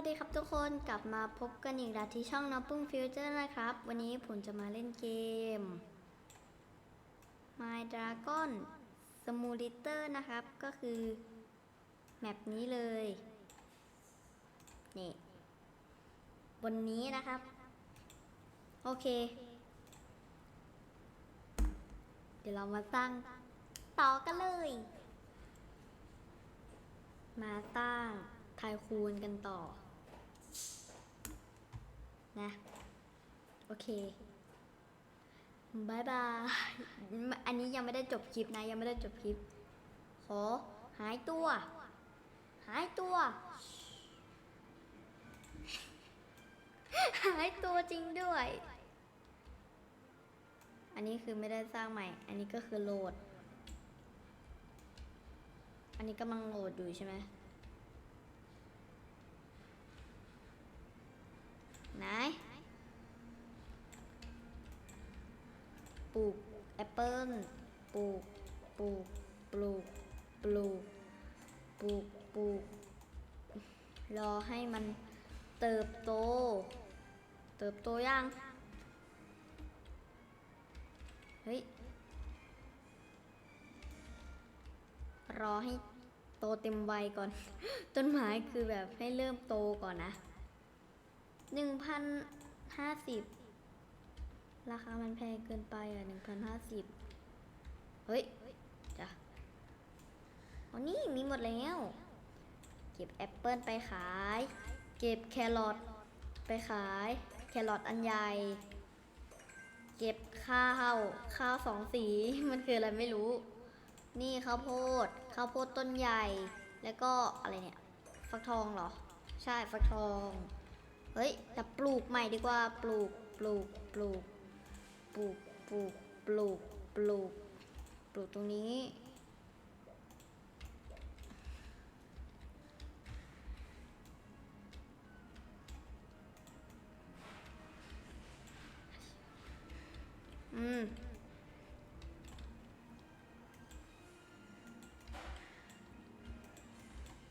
วัสดีครับทุกคนกลับมาพบกันอีกแล้วที่ช่องน้องปุ้งฟิวเจอร์นะครับ วันนี้ผมจะมาเล่นเกม My Dragon Simulator นะครับ ก็คือแมปนี้เลย นี่บนนี้นะครับ โอเค เดี๋ยวเรามาตั้งต่อกันเลย มาตั้งทายคูณกันต่อ นะ โอเคบายบาย อันนี้ยังไม่ได้จบคลิปนะ ยังไม่ได้จบคลิป ขอหายตัว หายตัว หายตัวจริงด้วย อันนี้คือไม่ได้สร้างใหม่ อันนี้ก็คือโหลด อันนี้กำลังโหลดอยู่ใช่ไหม ไหน ปลูกแอปเปิ้ลปลูกปลูกปลูกปลูกปลูกปลูกรอให้มันเติบโต เติบโตยัง เฮ้ย รอให้โตเต็มวัยก่อน ต้นไม้คือแบบให้เริ่มโตก่อนนะ หนึ่งพันห้าสิบราคามันแพงเกินไปอะหนึ่งพันห้าสิบเฮ้ยจ้ะอ๋อนี่มีหมดแล้ว เก็บแอปเปิลไปขาย เก็บแครอทไปขาย แครอทอันใหญ่ เก็บข้าวข้าวสองสี มันคืออะไรไม่รู้ นี่ข้าวโพด ข้าวโพดต้นใหญ่ แล้วก็อะไรเนี่ย ฟักทองเหรอ ใช่ ฟักทอง ฮ้ยแต่ปลูกใหม่ดีกว่าปลูกปลูกปลูกปลูกปลูกปลูกปลูกปลูกตรงนี้ อืม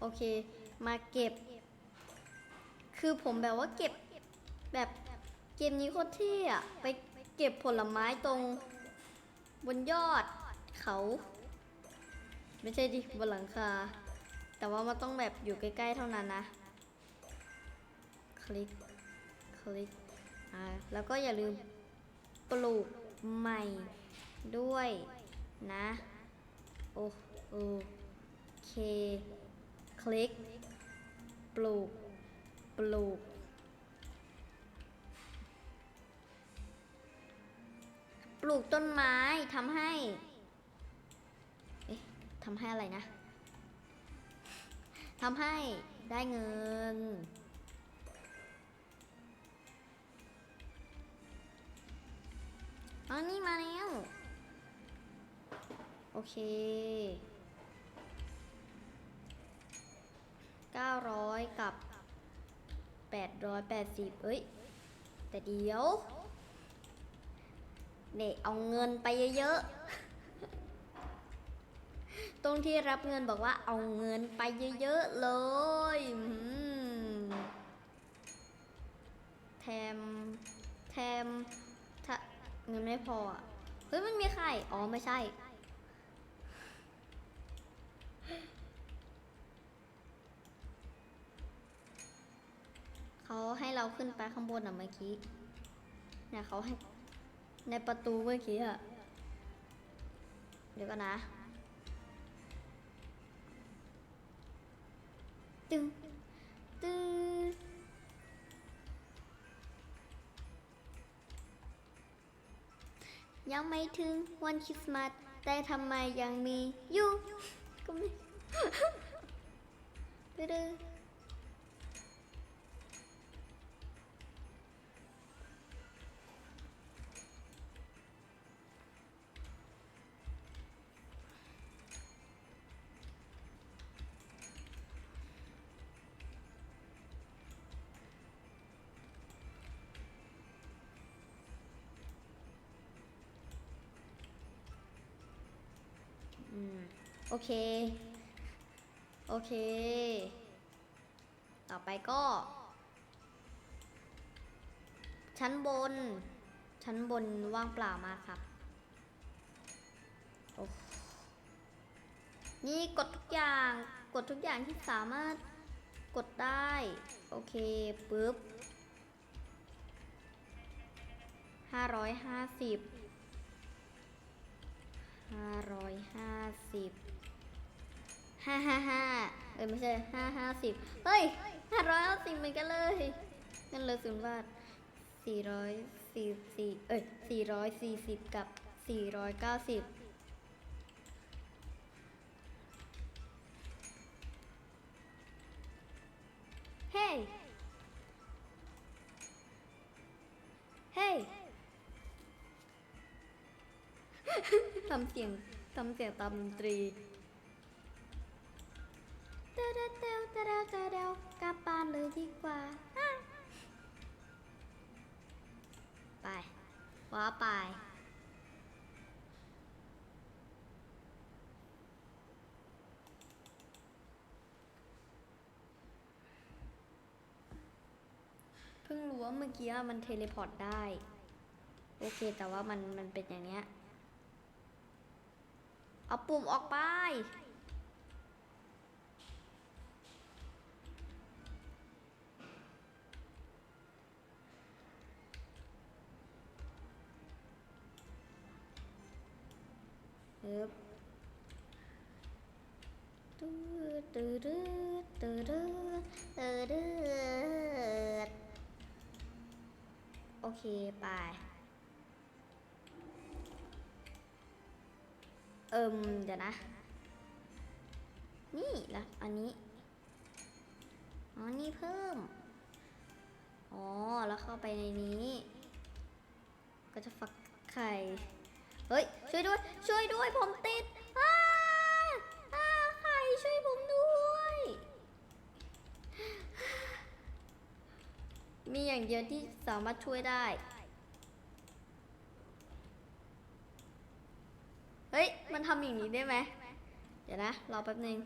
โอเค มาเก็บ คือผมแบบว่าเก็บแบบเกมนี้โคตรเท่อะไปเก็บผลไม้ตรงบนยอดเขา ไม่ใช่ดิบนหลังคา แต่ว่ามันต้องแบบอยู่ใกล้ๆเท่านั้นนะ คลิก คลิก อ่า แล้วก็อย่าลืมปลูกใหม่ด้วยนะ โอโอเค คลิก ปลูก ปลูก ปลูกต้นไม้ทำให้ เอ๊ะทำให้อะไรนะทำให้ได้เงินอ๋อนี่มาแล้ว โอเค 900 กับ 880 เอ้ย แต่เดี๋ยวเด็กเอาเงินไปเยอะๆ ตรงที่รับเงินบอกว่าเอาเงินไปเยอะๆ เลยแถมแถมเงินไม่พอ เฮ้ยมันมีไข่อ๋อไม่ใช่ เราขึ้นไปข้างบนอะเมื่อกี้เนี่ยเขาให้ในประตูเมื่อกี้อะเดี๋ยวก่อนนะ ตึงตึงยังไม่ถึงวันคริสต์มาสแต่ทำไมยังมีอยู่ก็ไม่ตึ๊ดๆ โอเค โอเค ต่อไปก็ ชั้นบน ชั้นบนว่างเปล่ามากครับ นี่กดทุกอย่าง กดทุกอย่างที่สามารถกดได้ โอเคปุ๊บห้าร้อยห้าสิบ ห้าร้อยห้าสิบห้าห้าห้าเอ้ยไม่ใช่ห้าห้าสิบเฮ้ยห้าร้อยห้าสิบเหมือนกันเลยเงินเลือศูนย์บาทสี่ร้อยสี่สี่เอ้ยสี่ร้อยสี่สิบกับสี่ร้อยเก้าสิบเฮ้ยเฮ้ย ทำเสียงทำเสียงตามดนตรีเตาเดาเตาเตาเดาเตาเดากลับบ้านเลยดีกว่าอะไปว้าไป เพิ่งรู้ว่าเมื่อกี้มันเทเลพอร์ตได้ โอเคแต่ว่ามันมันเป็นอย่างเนี้ย เอาปุ่มออกไป เอ๊บตื้อตื้อตื้อตื้อตื้อตื้อโอเค ไป เอิมเดี๋ยวนะ นี่แล้วอันนี้ อ๋อ นี่เพิ่ม อ๋อ แล้วเข้าไปในนี้ ก็จะฟักไข่ เฮ้ย ช่วยด้วย ช่วยด้วย ผมติดอ้าอ้าไข่ช่วยผมด้วย มีอย่างเดียวที่สามารถช่วยได้ เฮ้ย มันทำอย่างนี้ ได้ไหม เดี๋ยวนะ รอแป๊บนึง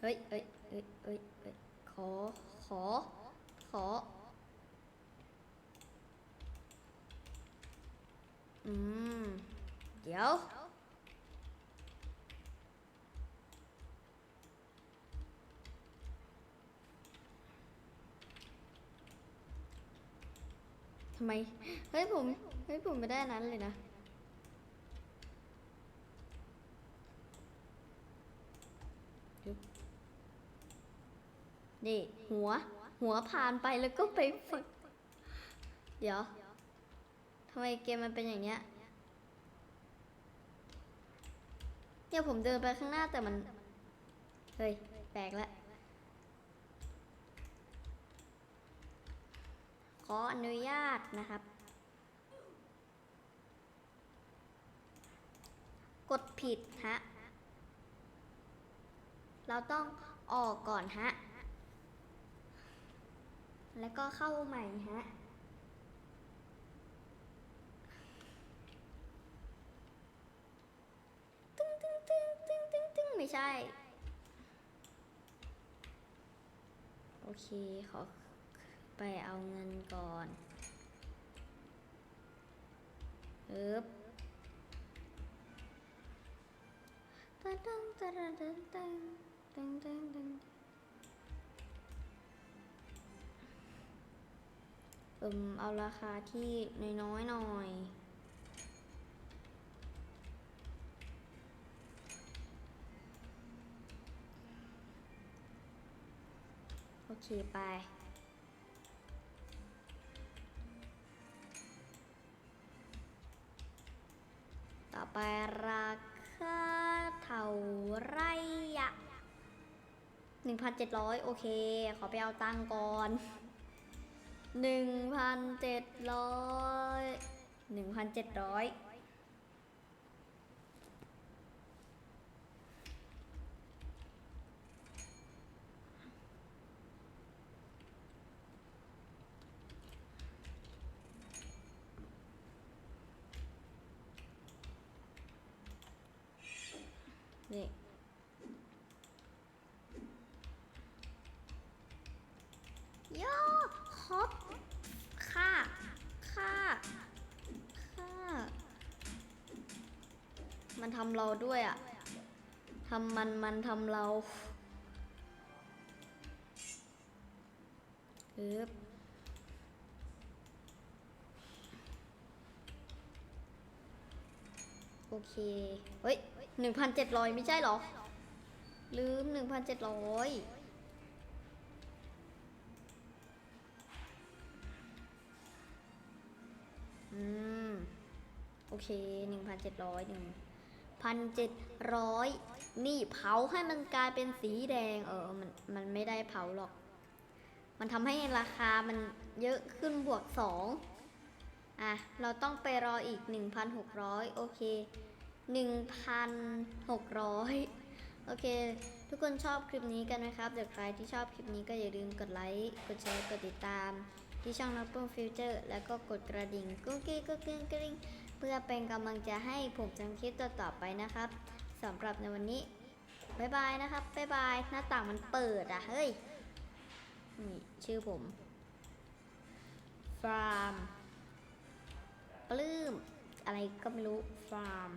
เฮ้ยเฮ้ยเฮ้ยเฮ้ยเฮ้ยขอ ขอ ขอ อืม เดี๋ยว ทำไม เฮ้ยผม เฮ้ยผมไม่ได้นนั้นเลยนะ นี่หัว หัวผ่านไปแล้วก็ไปฝึก เดี๋ยว ทำไมเกมมันเป็นอย่างเนี้ย เนี่ยผมเดินไปข้างหน้าแต่มัน เฮ้ย แปลกแล้ว ออนุญาตนะครับ กดผิดฮะ เราต้องออกก่อนฮะ แล้วก็เข้าใหม่ฮะตึ้งตึ้งตึ้งตึ้งตึ้งตึ้งไม่ใช่ โอเค ขอ ไปเอาเงินก่อนเอ๊บตังตังตังตังตังตังตังตังเอิมเอาราคาที่น้อยๆหน่อยโอเค ไป ไปราคาเท่าไรอะหนึ่งพันเจ็ดร้อยโอเค ขอไปเอาตังก่อนหนึ่งพันเจ็ดร้อยหนึ่งพันเจ็ดร้อย นี่โย่ฮอปค่าค่าค่ามันทำเราด้วยอะทำมันมันทำเราเอ๊บโอเค เฮ้ย หนึ่งพันเจ็ดร้อยไม่ใช่หรอ ลืมหนึ่งพันเจ็ดร้อยอืม โอเคหนึ่งพันเจ็ดร้อยหนึ่งพันเจ็ดร้อยนี่เผาให้มันกลายเป็นสีแดง เออ มันมันไม่ได้เผาหรอก มันทำให้ราคามันเยอะขึ้นบวกสองอะ เราต้องไปรออีกหน1,600 โอเค 1,600 โอเค ทุกคนชอบคลิปนี้กันไหมครับ เดี๋ยวใครที่ชอบคลิปนี้ก็อย่าลืมกดไลค์ กดแชร์ กดติดตาม ที่ช่องนับปุ้งฟิวเจอร์แล้วก็กดกระดิ่งกุ้งกี้กุ้งกิ้งกริ๊งเพื่อเป็นกำลังใจให้ผมทำคลิปต่อๆไปนะครับสำหรับในวันนี้บายบายนะครับบายบาย หน้าต่างมันเปิดอะ เฮ้ย นี่ชื่อผม ฟาร์ม ปลื้ม อะไรก็ไม่รู้ ฟาร์ม